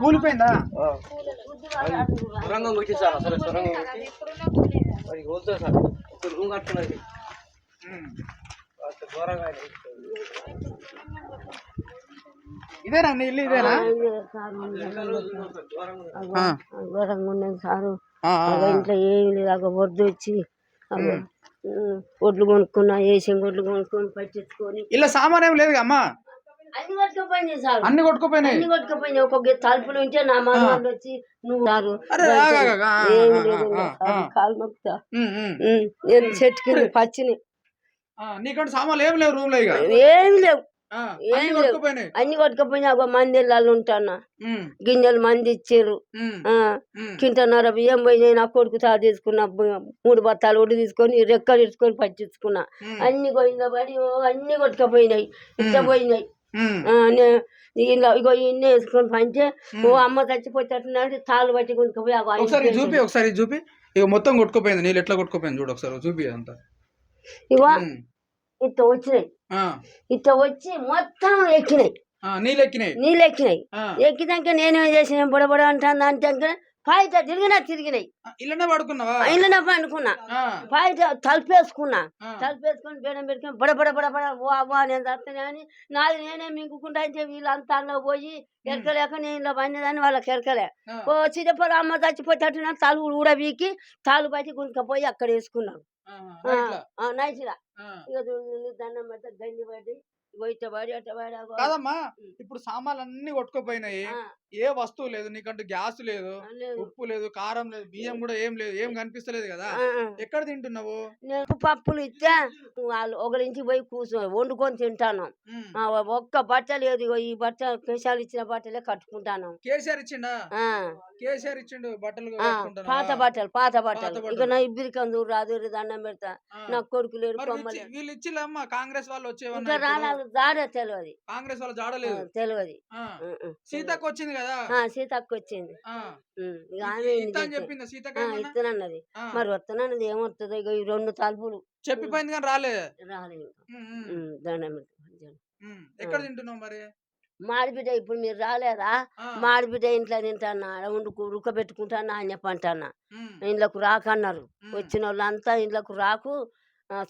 కూలిపోయిందా? సొరంగం కొట్టి సార్ అసలు సొరంగం కొట్టి. అది వద్దు సార్ ఒక రూమ్ కట్టుకున్నది. ఘోరంగా. ఇదేనా? ఇల్లు ఇదేనా? ఆ. ఘోరంగా ఉన్నది సారు. ఇంట్లో ఏమి లేదు వద్దు వచ్చి ఒడ్లు కొనుక్కున్నా వేసిన ఒడ్లు కొనుక్కొని పట్టించుకొని. ఇలా సామాన్ ఏం లేదు అమ్మా? అన్ని కొట్టుకుపోయింది సార్. అన్ని కొట్టుకుపోయినాయి. అన్ని ఒక్కొక్క తలుపులు ఉంటే నా మనవాళ్ళు వచ్చి నువ్వు సారు లేదు కాలు మొక్కుతా నేను చెట్టు కింద పచ్చిని. నీకంటే సామాన్లు ఏం లేవు రూమ్లో లేవు. ఏం అన్ని లేవు. కొట్టుకుపోయినాయి. అన్ని కొట్టుకుపోయినా ఒక మంది ఇళ్ళల్లో ఉంటానా గింజలు మంది ఇచ్చారు. కింటన్నర బియ్యం పోయి నా కొడుకు తా తీసుకున్న మూడు బత్తాలు ఒడి తీసుకొని రెక్కలు ఇచ్చుకొని పట్టించుకున్నా. అన్ని పోయిన పడి అన్ని కొట్టుకుపోయినాయి. ఇట్ట పోయినాయి. ఇలా ఇగో ఇన్ని వేసుకొని పంటే ఓ అమ్మ చచ్చిపోయేటట్టున్నాడు తాళ్ళు పట్టి కొనుక్కపోయి ఒకసారి చూపి ఒకసారి చూపి. ఇక మొత్తం కొట్టుకుపోయింది నీళ్ళు ఎట్లా కొట్టుకుపోయింది చూడు ఒకసారి చూపి అంతా. ఇగో. ఇట్ట వచ్చినాయి. ఇట్ట వచ్చి మొత్తం ఎక్కినాయి. నీళ్ళు ఎక్కినాయి. నీళ్ళు ఎక్కినాయి. ఎక్కినాక నేనేం చేసిన బుడబుడ అంటాను అంటే పాయిట తిరిగినా తిరిగినాయి. ఇల్లనే పడుకున్నావా? ఇల్లు అనుకున్నా ఆ, పాయిట తలుపేసుకున్నా. తలుపేసుకొని బేడం పెట్టుకొని బడ బడ బడ బడ ఓ అవ్వా నేను చస్తానే అని నాది నేనే మింగుకుంటా అయితే వీళ్ళంతా అందులో పోయి ఎరకలేక నేను ఇలా పడినదాన్ని వాళ్ళకి ఎరకలే. ఓ చిన్నప్పుడు అమ్మ చచ్చిపోతేట్టున్నా తలు ఊడ వీకి తాలు బట్టి గుంజుకపోయి అక్కడ వేసుకున్నాం ఆ, నైట్లా. ఇక దండం పెడితే గండి పడి. కాదమ్మా ఇప్పుడు సామాన్లు అన్ని కొట్టుకుపోయినాయి ఏ వస్తువు లేదు నీకంటూ గ్యాస్ లేదు. ఉప్పు లేదు కారం లేదు బియ్యం కూడా ఏం లేదు ఏం కనిపిస్తలేదు కదా. ఎక్కడ తింటున్నావు? నేను పప్పులు ఇస్తే వాళ్ళు ఒకరింటికి పోయి కూర్చో వండుకొని తింటాను. ఒక్క బట్ట లేదు ఈ బట్ట కేశాలు ఇచ్చిన బట్టలే కట్టుకుంటాను. కేసీఆర్ ఇచ్చిండా? కేసీఆర్ ఇచ్చిండు బట్టలు? పాత బట్టలు పాత బట్టలు. ఇక నా ఇబ్బరికి అందరు రాదు దండం పెడతా. నా కొడుకు లేడు వీళ్ళు- ఇచ్చిల్లమ్మా కాంగ్రెస్ వాళ్ళు రాలేదు జాడే తెలియదు కాంగ్రెస్ వాళ్ళు జాడలేదు. తెలియదు. సీతకు వచ్చింది కదా. ఆ, సీతక్క వచ్చింది చెప్పిందా సీతకు? ఇస్తానన్నది. మరి వస్తానన్నది ఏమొస్తుందో ఇక ఈ రెండు తలుపులు. చెప్పిపోయింది కానీ రాలే. రాలేదు దండం ఉమ్. ఎక్కడ తింటున్నావు మరి? మాడిబిడ్డ ఇప్పుడు మీరు రాలేరా ఆ. మాడిబిడ్డ ఇంట్లో తింటానా వండుకు ఉడకబెట్టుకుంటానా అని చెప్పంటానా ఇంట్లోకి రాకన్నారు. వచ్చిన వాళ్ళంతా ఇంట్లోకి రాకు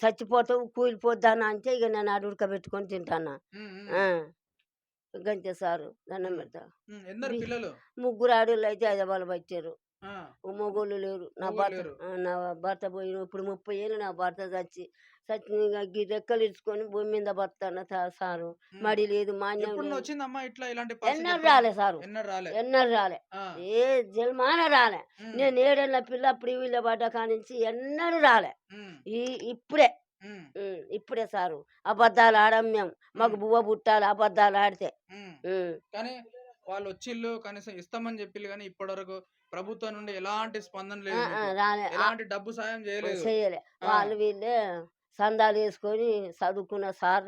చచ్చిపోతావు కూలిపోద్దానా అంటే ఇక నేను ఆడ ఉడకబెట్టుకొని తింటానా. గంతే సారు దండం పెడతా ముగ్గురు ఆడోళ్ళు అయితే హైదరాబాద్ వచ్చారు. మొగోళ్ళు లేరు. నా భర్త నా భర్త పోయిన ఇప్పుడు ముప్పై ఏళ్ళు నా భర్త చచ్చి చచ్చి రెక్కలు ఇచ్చుకొని భూమి మీద బతాను సారు. మడి లేదు మాన్యం ఎప్పుడు? రాలే సారు. ఎన్నడు రాలే. ఏ జన్మాన రాలే. నేను ఏడేళ్ళ పిల్ల అప్పుడు వీళ్ళ పడ్డ కానించి ఎన్నడూ రాలే. ఈ ఇప్పుడే. ఇప్పుడే సారు. అబద్ధాలు ఆడం మేము మాకు బువ్వ పుట్టాలి అబద్ధాలు ఆడితే. కానీ వాళ్ళు వచ్చిళ్ళు కనీసం ఇస్తామని చెప్పిల్లు కానీ ఇప్పటివరకు ప్రభుత్వం నుండి ఎలాంటి స్పందన లేదు ఎలాంటి డబ్బు సాయం చేయలేదు. వాళ్ళు వీళ్ళే సందాలు వేసుకొని చదువుకున్న సార్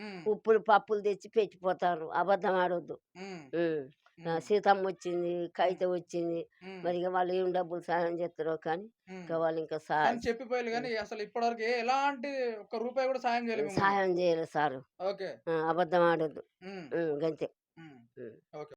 ఉమ్, ఉప్పులు పప్పులు తెచ్చి పెట్టిపోతారు. అబద్ధం ఆడొద్దు. సీతమ్మ వచ్చింది కైత వచ్చింది. మరి వాళ్ళు ఏం డబ్బులు సాయం చేస్తారో కానీ. ఇంకా వాళ్ళు ఇంకా అని చెప్పిపోయారు కానీ అసలు ఇప్పటివరకు ఎలాంటి ఒక్క రూపాయి కూడా సాయం చేయలేదు. సాయం చేయలేదు సారు. అబద్ధం ఆడొద్దు. గంతే. 嗯 ok